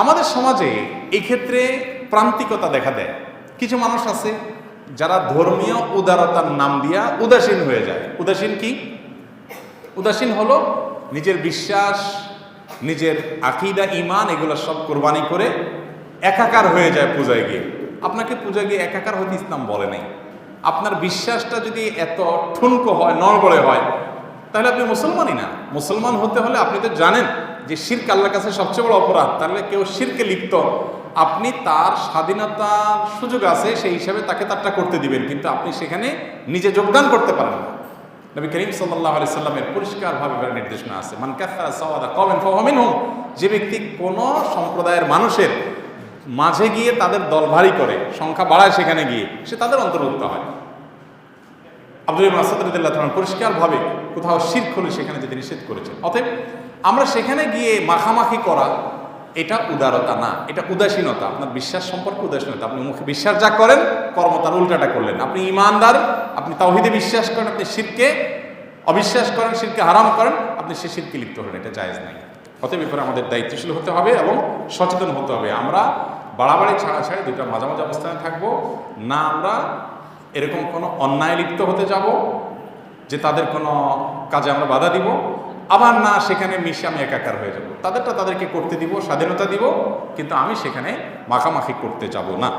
আমাদের সমাজে এই ক্ষেত্রে প্রান্তিকতা দেখা দেয়। কিছু মানুষ আছে যারা ধর্মীয় উদারতার নাম দিয়া উদাসীন হয়ে যায়। উদাসীন কি? উদাসীন হলো নিজের বিশ্বাস, নিজের আকিদা ইমান এগুলো সব কোরবানি করে একাকার হয়ে যায় পূজায় গিয়ে। আপনাকে পূজায় গিয়ে একাকার হইতে ইসলাম বলে নাই। আপনার বিশ্বাসটা যদি এত ঠুনকো হয়, নড়বড়ে হয়, তাহলে আপনি মুসলমানই না। মুসলমান হতে হলে আপনি তো জানেন যে শির্ক আল্লাহর কাছে সবচেয়ে বড় অপরাধ, তাহলে কেউ শিরকে লিপ্ত, আপনি তার স্বাধীনতার সুযোগ আছে, সেই হিসাবে তাকে তারটা করতে দিবেন, কিন্তু আপনি সেখানে নিজে যোগদান করতে পারেন না। নবী করিম সাল্লাহ আলি সাল্লামের পরিষ্কারভাবে নির্দেশনা আছে, মান কাফারা সাওয়াদা কমেন যে ব্যক্তি কোন সম্প্রদায়ের মানুষের মাঝে গিয়ে তাদের দল ভারী করে, সংখ্যা বাড়ায় সেখানে গিয়ে, সে তাদের অন্তর্ভুক্ত হয়। আব্দুল তখন পরিষ্কারভাবে কোথাও শির হলে সেখানে যেতে নিষেধ করেছেন। অতএব আমরা সেখানে গিয়ে মাখামাখি করা, এটা উদারতা না। এটা উদাসীনতা। আপনার বিশ্বাস সম্পর্কে উদাসীনতা। আপনি মুখে বিশ্বাস যা করেন, কর্ম তার উল্টাটা করলেন। আপনি ইমানদার, আপনি তাওহিদে বিশ্বাস করেন, আপনি শিরকে অবিশ্বাস করেন, শিরকে হারাম করেন, আপনি সে শিরকে লিপ্ত হলেন। এটা জায়েজ নাই। অতএব ব্যাপারে আমাদের দায়িত্বশীল হতে হবে এবং সচেতন হতে হবে। আমরা বাড়াবাড়ি ছাড়া ছাড়া দুটা মাঝামাঝি অবস্থানে থাকব। না আমরা এরকম কোনো অন্যায় লিপ্ত হতে যাব, যে তাদের কোনো কাজে আমরা বাধা দিব। আবার না, সেখানে মিশে আমি একাকার হয়ে যাব। তাদেরটা তাদেরকে করতে দিব, স্বাধীনতা দিব, কিন্তু আমি সেখানে মাখামাখি করতে যাব না।